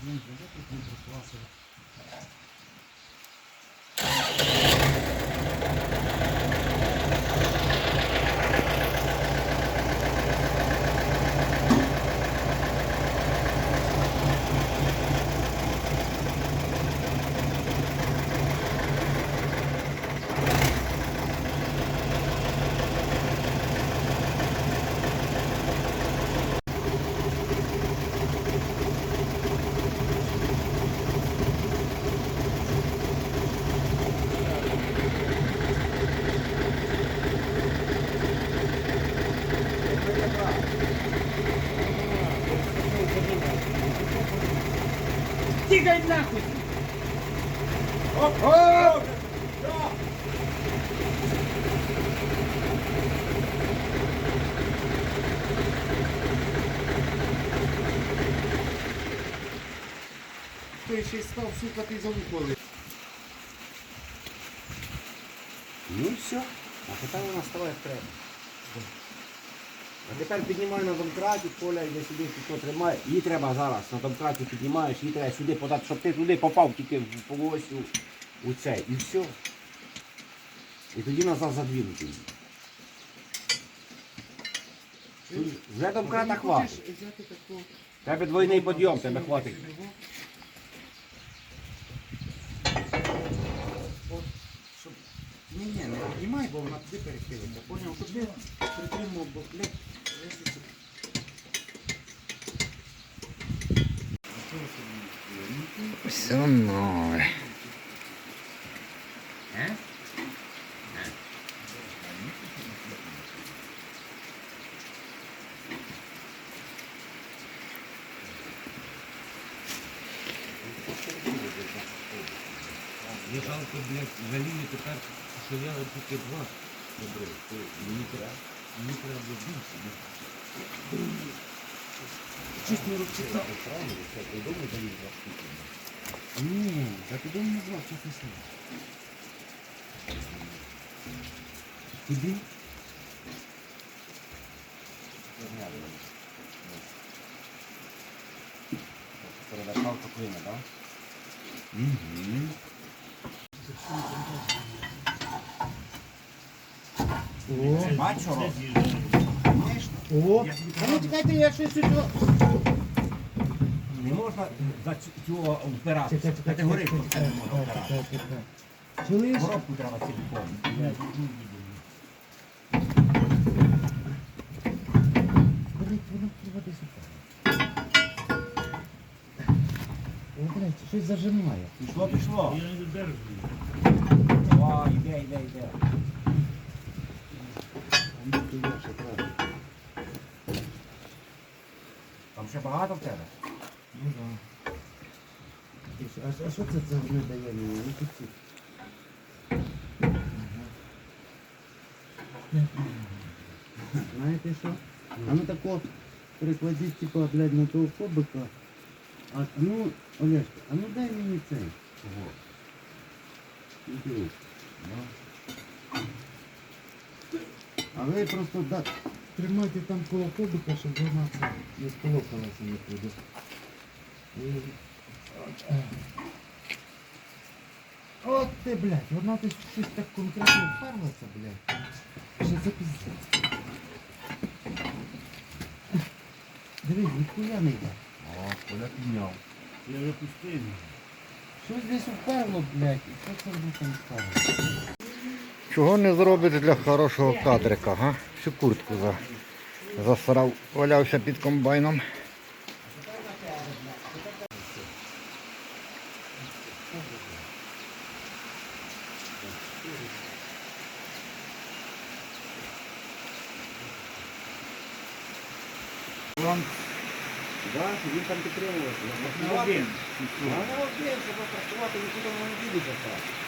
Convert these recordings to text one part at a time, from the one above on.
Тікай Той ще й став сукати за вухоли. Ну все, а тепер вона стала як треба. А тепер піднімаю на домкраті, поля йде сюди, хто тримає. Її треба зараз на домкраті піднімаєш, її треба сюди подати, щоб ти туди попав тільки в полосю у цей. І все. І тоді назад задвинути її. Вже домкрата хватить. Тебе двойний підйом, тебе хватить. Ні, ні, не піднімай, бо вона туди перехилиться. Поняв, ти притримав, бо блядь. Все нове. Я тільки два добрив. То Мені треба, мені треба було більше. Чисто руки. Ні, я туди не назвав, чесне слово. Куди? Передачалка клина, так? Угу. Бачу, О! А ну чекайте, я щось сюди. Не можна за цього впиратися. Категорично це не можна впиратися. Чуєш? Коробку треба цілком. Щось зажимає. Пішло, пішло. Я не додержую. О, йде, йде, йде. Там ще багато в тебе? Ну да. А, а що це за не дає мені? Ну, тут. Знаєте що? А ну тако прикладіть, типа, блядь, на того кобика. А ну, Олешка, а ну дай мені цей. Ого. Іди. А ви просто да, тримайте там коло кубика, щоб вона не сполохалася нікуди. От. Ти, блядь, вона десь щось так конкретно вперлася, блядь. Що за піздець? Дивись, ніхуя не йде. О, Коля підняв. Я вже пустий. Щось десь вперло, блядь, і що це воно там вперло? Чого не зробити для хорошого кадрика, га? Всю куртку за, засрав, валявся під комбайном. Да, він там підтримувався. На один. А не один, щоб працювати, нікуди не ділиться так.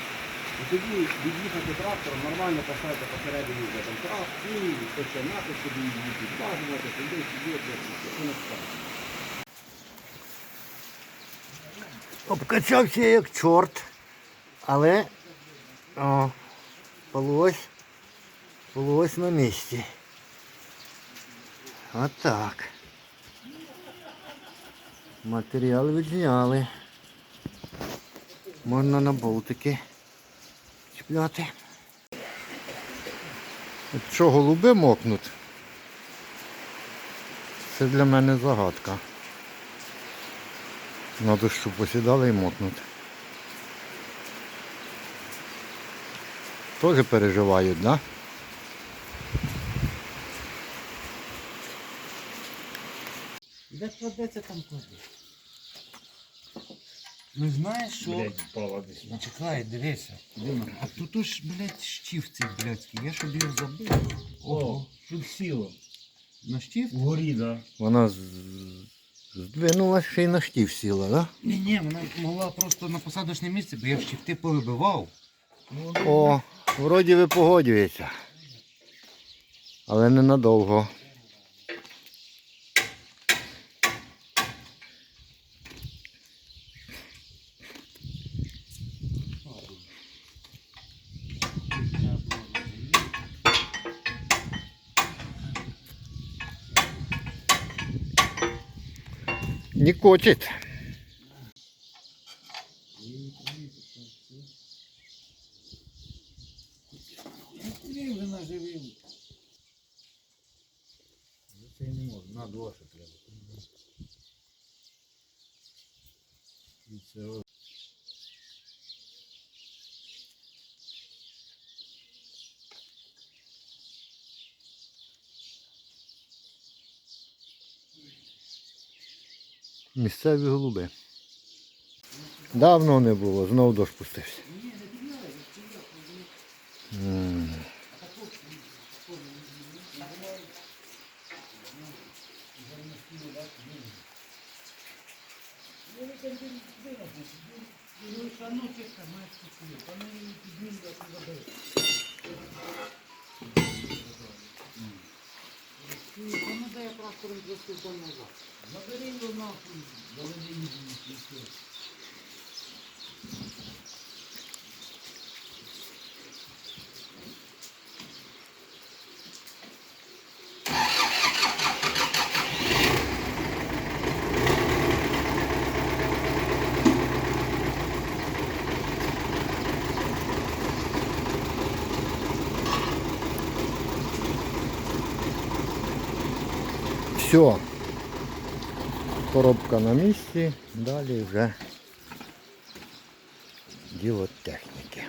І тоді від'їхати трактором, нормально поставити посередині вже там трактор, і починати собі її підважувати, туди, сюди, все не стане. Обкачався як чорт, але о, полось, полось на місці. Отак. Матеріал відзняли. Можна на болтики От Що голуби мокнуть? Це для мене загадка. На дощу посідали і мокнуть. Теж переживають, да? Де кладеться там кладе? Ну знаєш що? Блядь, впала десь. Ну чекай, дивися. Дима. А тут уж, блядь, штів цей блядський. Я ж його забув. О, тут сіло. На штів? Вгорі, да. Вона з... здвинулась ще й на штів сіла, да? Ні, ні, вона могла просто на посадочне місце, бо я штифти повибивав. Ну, О, вроді ви погодюється. Але ненадовго. Не кочет. Він вже наживив. Це не можна, на два ще треба. І це о- Місцеві голуби. Давно не було, знов дощ пустився. М. Я трактором просто вдаль назад. Забери його нахуй, доведи її все. Коробка на місці, далі вже діло техніки.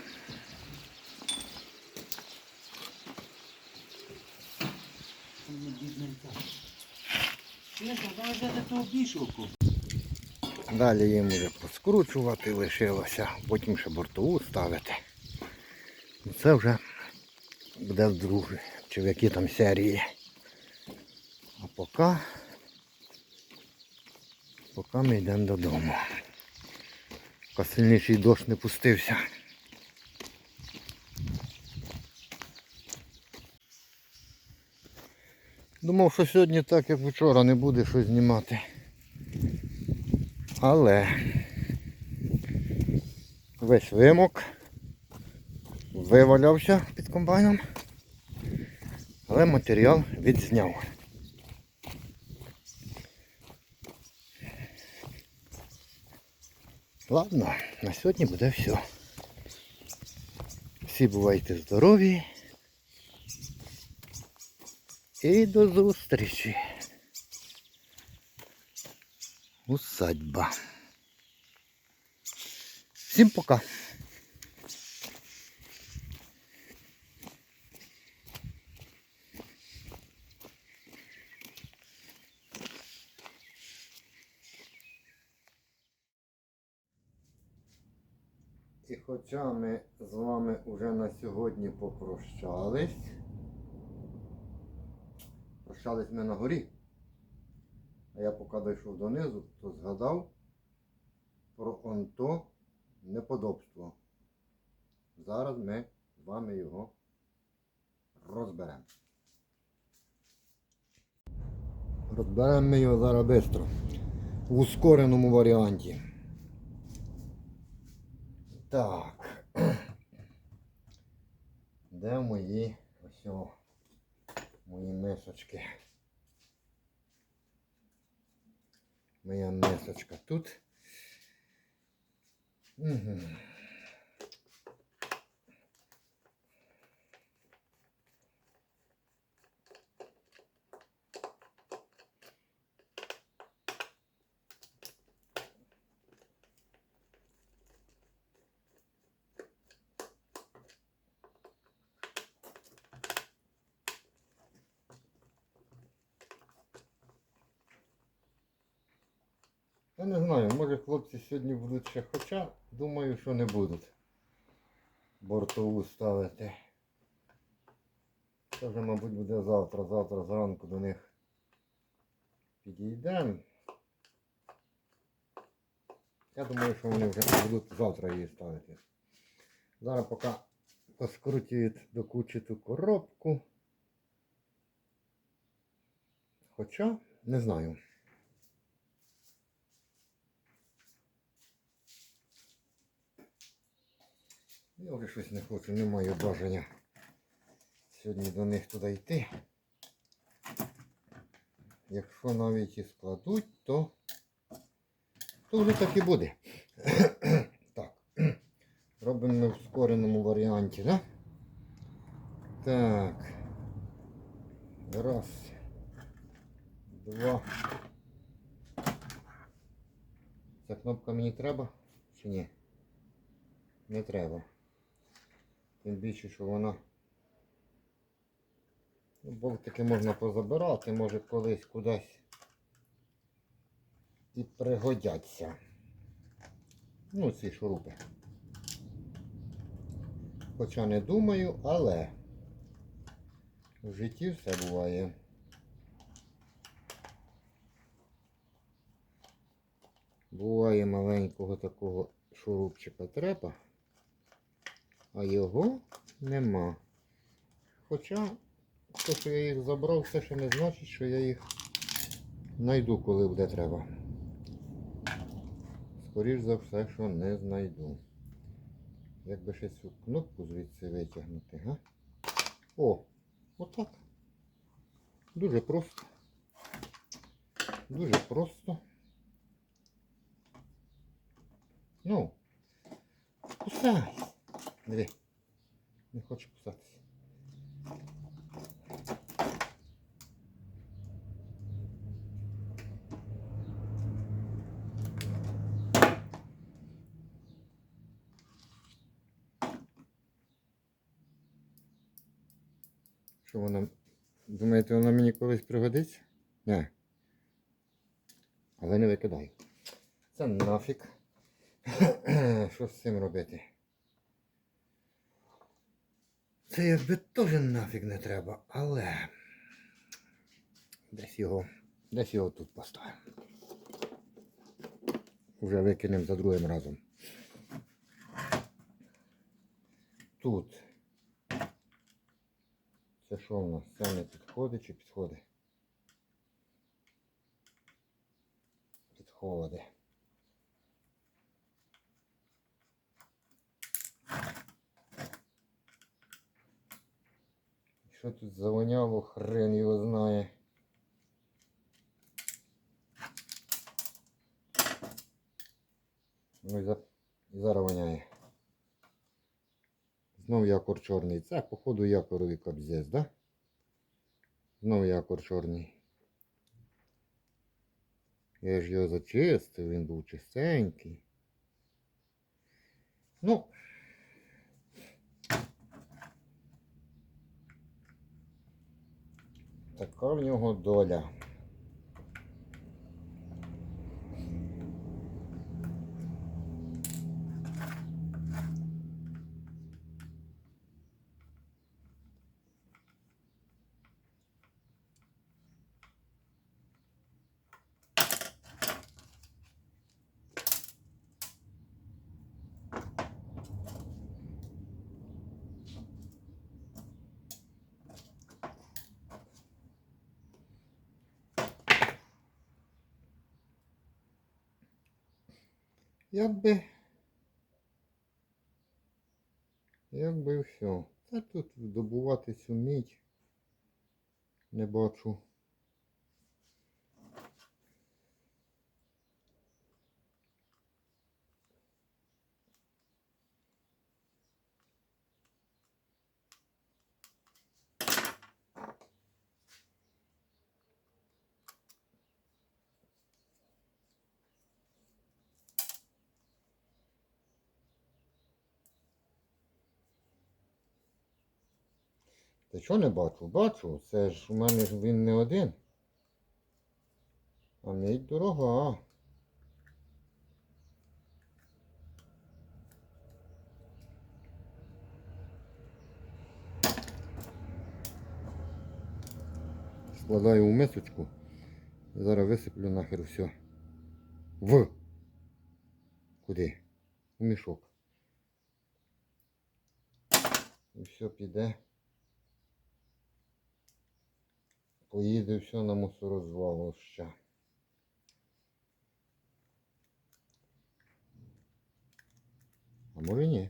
Далі їм вже поскручувати лишилося, потім ще бортову ставити. Це вже буде в другій, чи в якій там серії. А поки, поки ми йдемо додому. Поки сильніший дощ не пустився. Думав, що сьогодні так, як вчора, не буде що знімати. Але весь вимок вивалявся під комбайном, але матеріал відзняв. Ладно, на сьогодні буде все. Всі бувайте здорові. І до зустрічі. Усадьба. Всім пока. І хоча ми з вами вже на сьогодні попрощались, прощались ми на горі. А я поки дійшов донизу, то згадав про онто неподобство. Зараз ми з вами його розберемо. Розберемо ми його зараз швидко. В ускореному варіанті. Так. Де мої ось о, мої мисочки? Моя мисочка тут. Угу. Я не знаю, може хлопці сьогодні будуть ще, хоча думаю, що не будуть бортову ставити. Це вже, мабуть, буде завтра. Завтра зранку до них підійдемо. Я думаю, що вони вже будуть завтра її ставити. Зараз поки поскрутюють до кучі ту коробку. Хоча не знаю. Я вже щось не хочу, не маю бажання сьогодні до них туди йти. Якщо навіть і складуть, то, то вже так і буде. так. Робимо в скореному варіанті, да? Так. Раз. Два. Ця кнопка мені треба чи ні? Не треба. Тим більше, що вона. Ну, болтики можна позабирати, може колись кудись і пригодяться. Ну, ці шурупи. Хоча не думаю, але в житті все буває. Буває маленького такого шурупчика треба, а його нема. Хоча, то, що я їх забрав, це ще не значить, що я їх знайду, коли буде треба. Скоріш за все, що не знайду. Як би ще цю кнопку звідси витягнути, га? О, отак. Дуже просто. Дуже просто. Ну, кусай. Диви. Не хочу кусатися. Що вона? Думаєте, вона мені колись пригодиться? Ні. Але не викидаю. Це нафіг. Що з цим робити? Це якби теж нафіг не треба, але десь його, десь його тут поставимо. Вже викинемо за другим разом. Тут. Це що в нас? Це не підходить чи підходить? Підходить. Що тут завоняло, хрен його знає. Ну і, за... і зараз воняє. Знов якор чорний. Це, походу, якоровий кобзець, да? Знов якор чорний. Я ж його зачистив, він був чистенький. Ну. Така в нього доля. Якби. Якби все. Та тут добувати цю мідь не бачу. Ти що не бачу? Бачу. Це ж у мене ж він не один. А мідь дорога. Складаю у мисочку. Зараз висиплю нахер все. В. Куди? У мішок. І все піде. Поїде все на мусорозвалище. А може ні.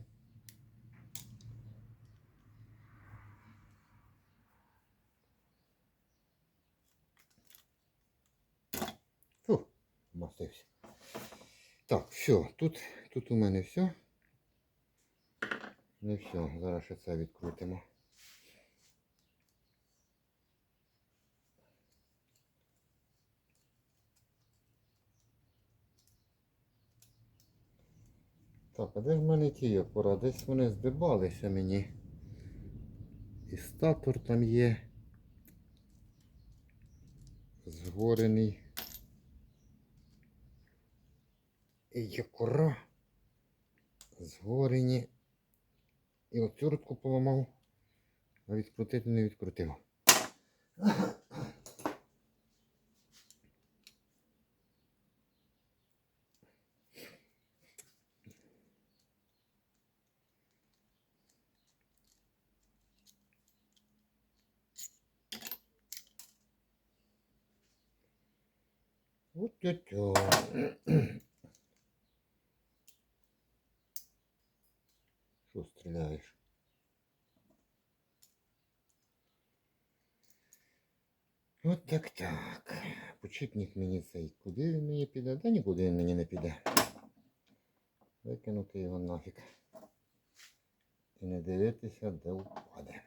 Фу, мастився. Так, все, тут, тут у мене все. Не все, зараз ще це відкрутимо. Так, а де ж в мене ті опора? Десь вони здибалися мені. І статор там є. Згорений. І якора. Згорені. І оцю рудку поламав. А відкрутити не відкрутив. От тю Що стріляєш? От так так. Почіпник мені цей. Куди він мені піде? Та нікуди він мені не піде. Викинути його нафіг. І не дивитися, де впаде.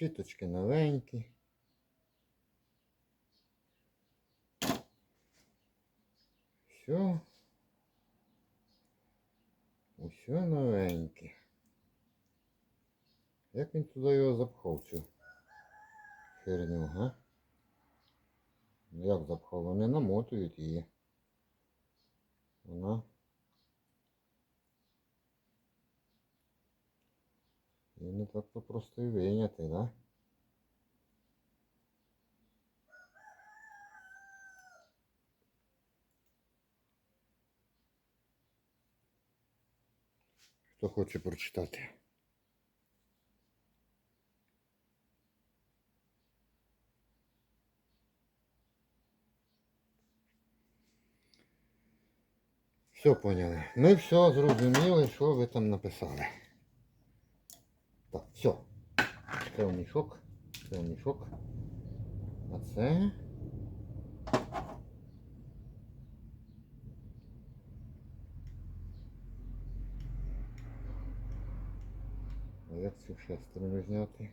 Щиточки новенькі. Все. Усе новеньке. Як він туди його запхав цю херню, га? Як запхав? Вони намотують її. Вона. І не так то просто і вийняти, да? Хто хоче прочитати? Все поняли. Ми все зрозуміли, що ви там написали. Так, все. Це у мішок. Це у мішок. А це. А як цю шестерню зняти?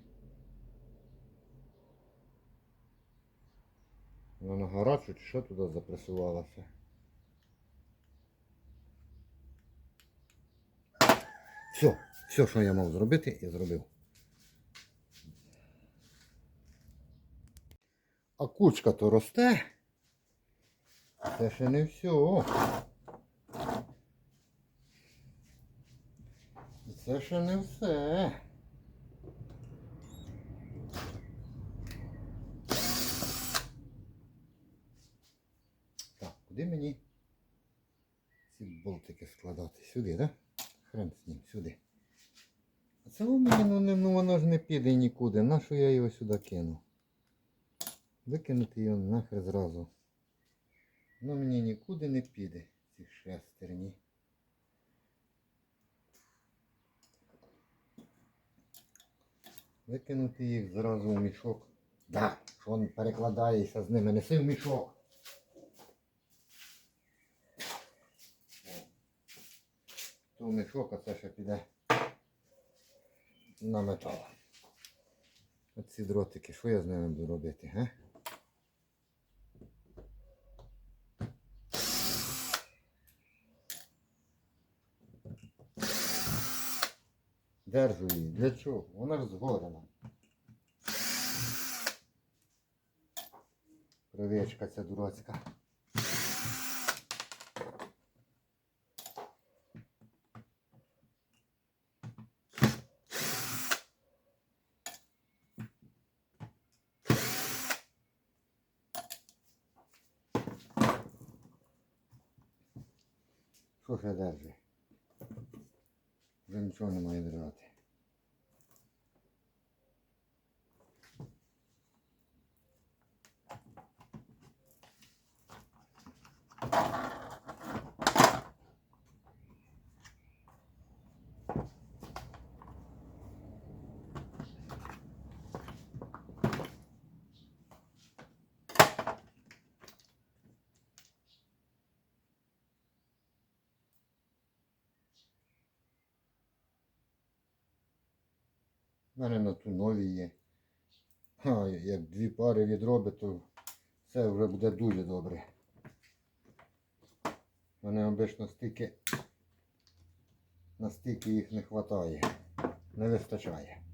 Вона гарячу чи що туди запресувалося? Все, все, що я мав зробити, я зробив. А кучка то росте. Це ще не все. Це ще не все. Так, куди мені ці болтики складати? Сюди, так? Да? Хрен з ним, сюди. А це мені, ну, не- ну воно ж не піде нікуди. Нащо я його сюди кину? Викинути його нахер зразу. Воно мені нікуди не піде, ці шестерні. Викинути їх зразу в мішок. Да, що він перекладається з ними. Неси в мішок. То мішок, а це ще піде на метал. Оці дротики, що я з ними буду робити, га? Держу її. Для чого? Вона ж згорена. Привичка ця дурацька. У мене на ту нові є. А, як дві пари відробить, то це вже буде дуже добре. Вони обично стільки настільки їх не вистачає. Не вистачає.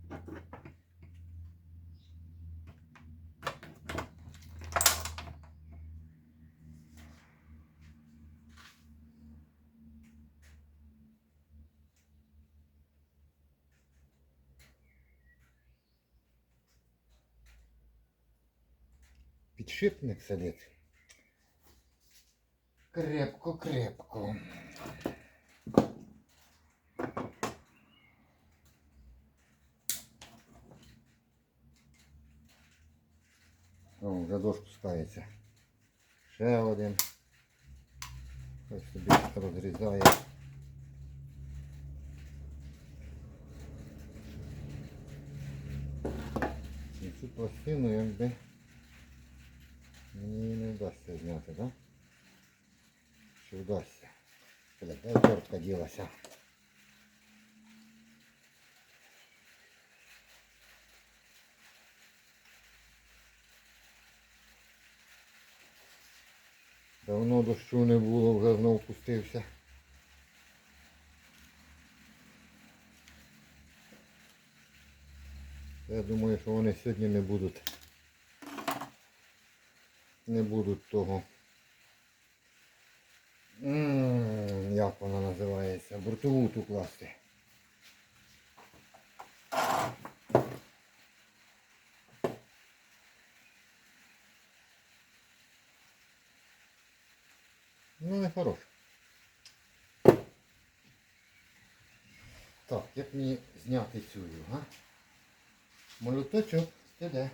Підшипник сидить. Крепко, крепко. О, вже дощ пускається. Ще один. Ось собі розрізає. Цю пластину якби мені не вдасться зняти? Да? Чи вдасться? Блядь, де чортка ділася? Давно дощу не було, вже знов пустився. Я думаю, що вони сьогодні не будуть. Не будуть того. М, Як вона називається? Бортову ту класти. Ну, не хорош. Так, як мені зняти цю, га? Молоточок, де?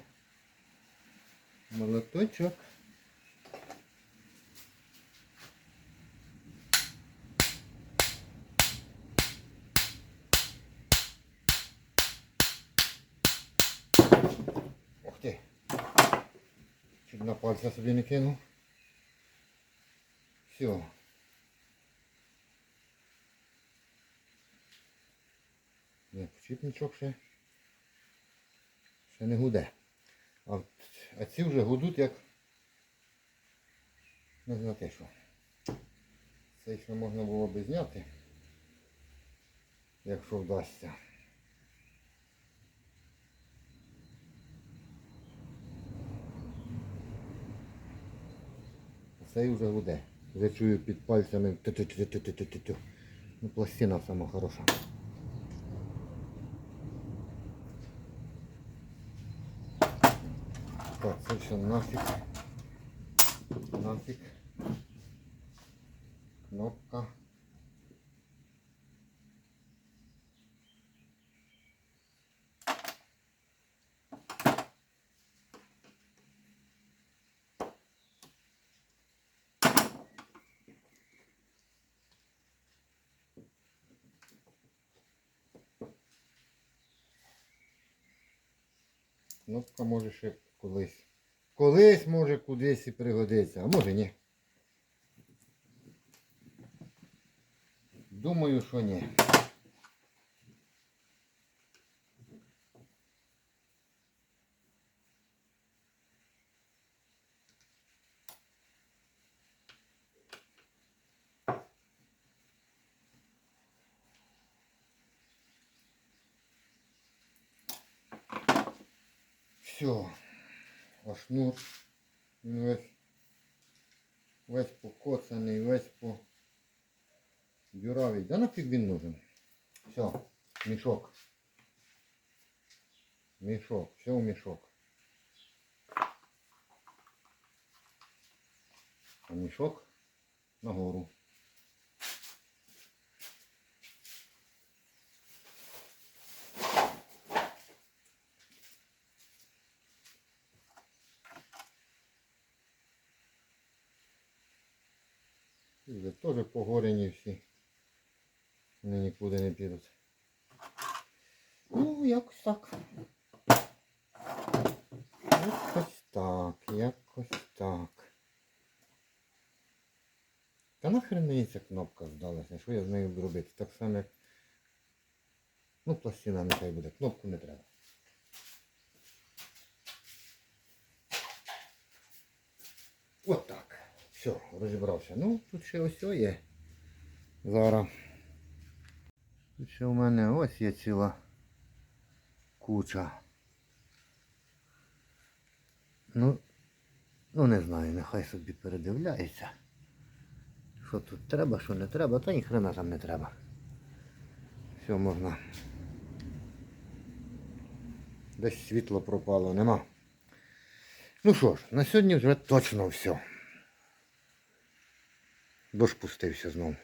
Молоточок. Ух ти. Чуть на пальця собі не кинув. Все. Не, почіпничок ще. Ще не гуде. А, а ці вже гудуть як. Не знати що. Це ще можна було би зняти. Якщо вдасться. Цей вже гуде. Вже чую під пальцями. Ту -ту -ту -ту -ту -ту -ту. Ну, пластина сама хороша. Так, це все нафіг. Нафіг. Кнопка. Кнопка може ще колись. Колись може кудись і пригодиться, а може ні. Думаю, що ні. Все. А шнур. Весь, весь покоцаний, весь по дюравий. Да нафіг він нужен. Все, мішок. Мішок, все в мішок. А мішок нагору. Вже погорені всі. Вони нікуди не підуть. Ну, якось так. Якось так, якось так. Та нахрен мені ця кнопка здалася, що я з нею буду робити? Так само як... Ну, пластина нехай буде, кнопку не треба. От так. Все, розібрався. Ну, тут ще ось є. Зараз. Тут ще у мене ось є ціла куча. Ну, ну не знаю, нехай собі передивляється. Що тут треба, що не треба, та ні хрена там не треба. Все можна. Десь світло пропало, нема. Ну що ж, на сьогодні вже точно все. Дощ пустився знову.